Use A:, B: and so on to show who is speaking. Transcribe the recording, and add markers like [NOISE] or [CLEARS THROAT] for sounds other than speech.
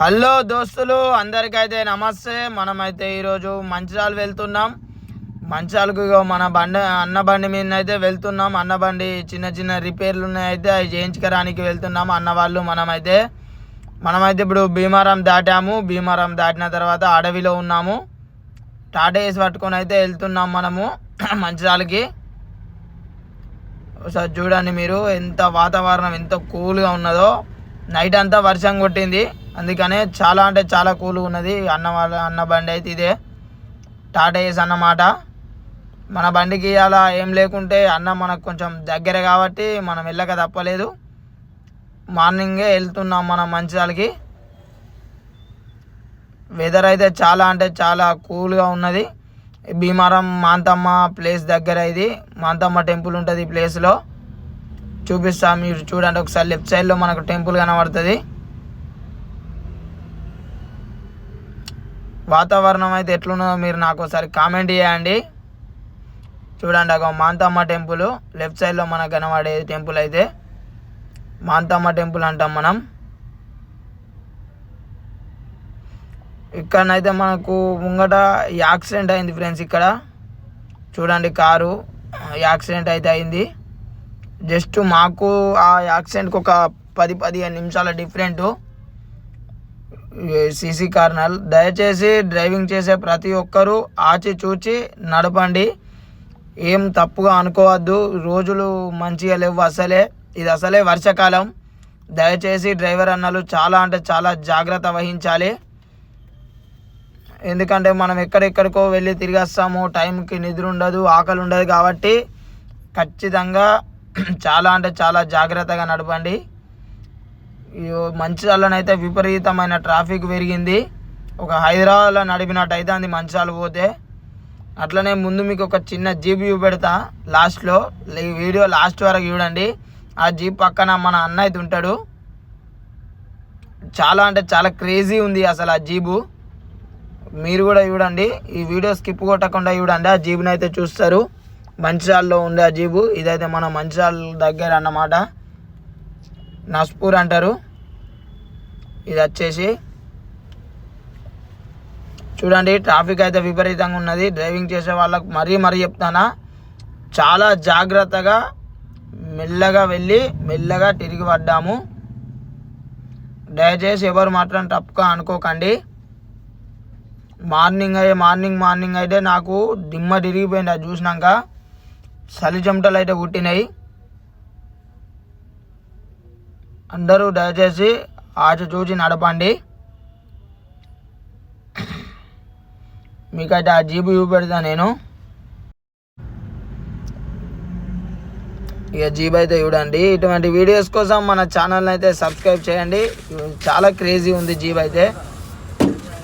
A: Hello దోస్తులు అందరికైతే నమస్తే. మనమైతే ఈరోజు మంచిర్యాల వెళ్తున్నాం. మంచాలకు ఇగో మన బండి అన్న బండి మీద అయితే వెళ్తున్నాం. అన్న బండి చిన్న చిన్న రిపేర్లు ఉన్నాయైతే అవి చేయించుకోవడానికి వెళ్తున్నాం అన్న వాళ్ళు మనమైతే. మనమైతే ఇప్పుడు భీమారం దాటాము. భీమారం దాటిన తర్వాత అడవిలో ఉన్నాము. టాటా వేసి పట్టుకొని అయితే వెళ్తున్నాం మనము [CLEARS THROAT] మంచిర్యాలకి. ఒకసారి చూడండి మీరు ఎంత వాతావరణం ఎంత కూల్గా ఉన్నదో. నైట్ అంతా వర్షం కొట్టింది. అందుకనే చాలా అంటే చాలా కూల్గా ఉన్నది. అన్న వాళ్ళ అన్న బండి అయితే ఇదే. టాటా ఏస్ అన్నమాట. మన బండికి అలా ఏం లేకుంటే అన్న మనకు కొంచెం దగ్గర కాబట్టి మనం వెళ్ళక తప్పలేదు. మార్నింగే వెళ్తున్నాం మనం మంచిర్యాలకి. వెదర్ అయితే చాలా అంటే చాలా కూల్గా ఉన్నది. భీమారం మాంతమ్మ ప్లేస్ దగ్గర ఇది. మాంతమ్మ టెంపుల్ ఉంటుంది ఈ ప్లేస్లో చూపిస్తా. మీరు చూడండి ఒకసారి. లెఫ్ట్ సైడ్లో మనకు టెంపుల్ కనబడుతుంది. వాతావరణం అయితే ఎట్లున్నదో మీరు నాకు ఒకసారి కామెంట్ చేయండి. చూడండి ఒక మాంతమ్మ టెంపుల్. లెఫ్ట్ సైడ్లో మనకు కనబడే టెంపుల్ అయితే మాంతమ్మ టెంపుల్ అంటాం మనం. ఇక్కడనైతే మనకు ముంగట యాక్సిడెంట్ అయింది ఫ్రెండ్స్ ఇక్కడ. చూడండి కారు. యాక్సిడెంట్ అయితే అయింది. జస్ట్ మాకు ఆ యాక్సిడెంట్కి ఒక పది పదిహేను నిమిషాల డిఫరెంట్. సీసీ కార్నల్ దయచేసి డ్రైవింగ్ చేసే ప్రతి ఒక్కరూ ఆచి చూచి నడపండి. ఏం తప్పుగా అనుకోవద్దు. రోజులు మంచిగా లేవు అసలే. ఇది అసలే వర్షాకాలం. దయచేసి డ్రైవర్ అన్నలు చాలా అంటే చాలా జాగ్రత్త వహించాలి. ఎందుకంటే మనం ఎక్కడెక్కడికో వెళ్ళి తిరిగి వస్తాము టైంకి నిద్ర ఉండదు ఆకలి ఉండదు కాబట్టి ఖచ్చితంగా చాలా అంటే చాలా జాగ్రత్తగా నడపండి. మంచిర్యాలనైతే విపరీతమైన ట్రాఫిక్ పెరిగింది. ఒక హైదరాబాద్లో నడిపినట్టు అయితే అది మంచిర్యాల పోతే. అట్లనే ముందు మీకు ఒక చిన్న జీప్ చూపెడతా లాస్ట్లో. ఈ వీడియో లాస్ట్ వరకు చూడండి. ఆ జీప్ పక్కన మన అన్న అయితే ఉంటాడు. చాలా అంటే చాలా క్రేజీ ఉంది అసలు ఆ జీబు మీరు కూడా చూడండి. ఈ వీడియో స్కిప్ కొట్టకుండా చూడండి. ఆ జీబుని అయితే చూస్తారు. మంచిర్యాలలో ఉండే ఆ జీబు ఇదైతే మన మంచిర్యాల దగ్గర అన్నమాట. నస్పూర్ అంటారు. ఇది వచ్చేసి చూడండి ట్రాఫిక్ అయితే విపరీతంగా ఉన్నది. డ్రైవింగ్ చేసే వాళ్ళకు మరీ మరీ చెప్తానా. చాలా జాగ్రత్తగా మెల్లగా వెళ్ళి మెల్లగా తిరిగి పడ్డాము. దయచేసి ఎవరు మాత్రం తప్పుగా అనుకోకండి. మార్నింగ్ అయ్యే మార్నింగ్ మార్నింగ్ అయితే నాకు దిమ్మ తిరిగిపోయింది అది చూసినాక. చలి చెమటలు అయితే పుట్టినాయి. అందరూ దయచేసి ఆచి చూచి నడపండి. మీకైతే ఆ జీబు చూపెడతా నేను. ఇక జీబ్ అయితే చూడండి. ఇటువంటి వీడియోస్ కోసం మన ఛానల్ని అయితే సబ్స్క్రైబ్ చేయండి. చాలా క్రేజీ ఉంది జీబ్ అయితే.